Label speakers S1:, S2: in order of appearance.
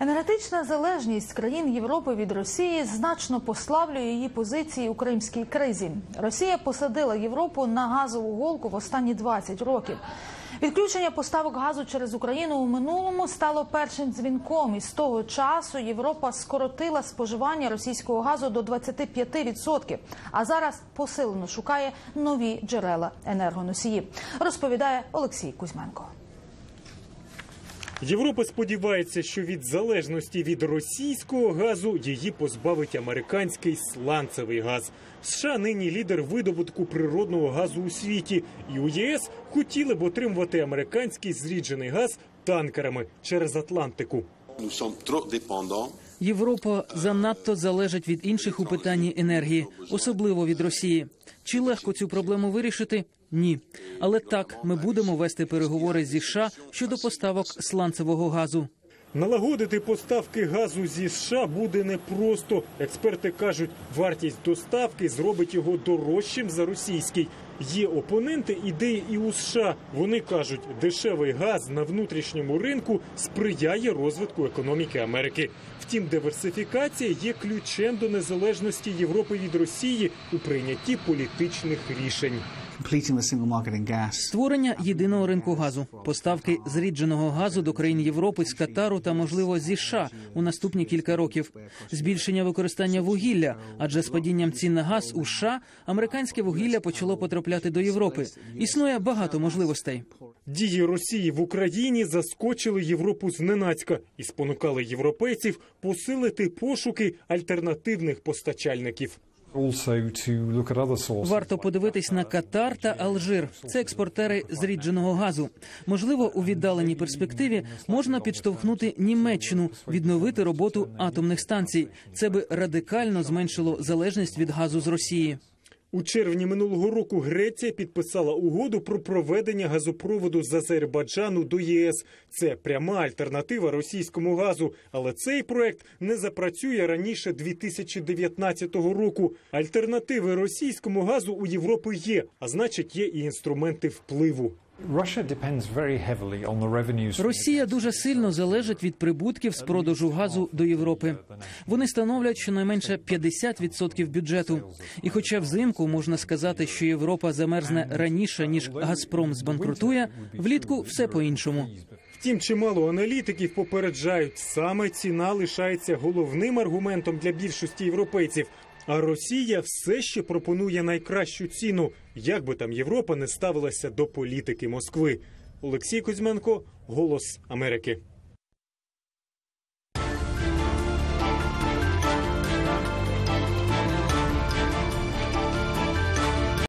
S1: Енергетична залежність країн Європи від Росії значно послаблює її позиції у кримській кризі. Росія посадила Європу на газову голку в останні 20 років. Відключення поставок газу через Україну у минулому стало першим дзвінком. І з того часу Європа скоротила споживання російського газу до 25%. А зараз посилено шукає нові джерела енергоносії. Розповідає Олексій Кузьменко.
S2: Європа сподівається, що від залежності від російського газу її позбавить американський сланцевий газ. США нині лідер видобутку природного газу у світі, і у ЄС хотіли б отримувати американський зріджений газ танкерами через Атлантику.
S3: Ми
S4: Європа занадто залежить від інших у питанні енергії, особливо від Росії. Чи легко цю проблему вирішити? Ні. Але так ми будемо вести переговори зі США щодо поставок сланцевого газу.
S2: Налагодити поставки газу зі США буде непросто. Експерти кажуть, вартість доставки зробить його дорожчим за російський. Є опоненти ідеї і у США. Вони кажуть, дешевий газ на внутрішньому ринку сприяє розвитку економіки Америки. Втім, диверсифікація є ключем до незалежності Європи від Росії у прийнятті політичних рішень.
S4: Створення єдиного ринку газу, поставки зрідженого газу до країн Європи з Катару та, можливо, зі США у наступні кілька років, збільшення використання вугілля, адже з падінням цін на газ у США американське вугілля почало потрапляти до Європи. Існує багато можливостей.
S2: Дії Росії в Україні заскочили Європу зненацька і спонукали європейців посилити пошуки альтернативних постачальників.
S4: Варто подивитись на Катар та Алжир. Це експортери зрідженого газу. Можливо, у віддаленій перспективі можна підштовхнути Німеччину відновити роботу атомних станцій. Це би радикально зменшило залежність від газу з Росії.
S2: У червні минулого року Греція підписала угоду про проведення газопроводу з Азербайджану до ЄС. Це пряма альтернатива російському газу, але цей проект не запрацює раніше 2019 року. Альтернативи російському газу у Європи є, а значить, є і інструменти впливу.
S5: Russia depends very heavily on the revenues. from
S4: Росія дуже сильно залежить від прибутків з продажу газу до Європи. Вони становлять щонайменше 50% бюджету. І, хоча взимку можна сказати, що Європа замерзне раніше ніж Газпром збанкрутує, влітку все по-іншому.
S2: Втім, чимало аналітиків попереджають, саме ціна лишається головним аргументом для більшості європейців. А Росія все ще пропонує найкращу ціну, як би там Європа не ставилася до політики Москви. Олексій Кузьменко, Голос Америки.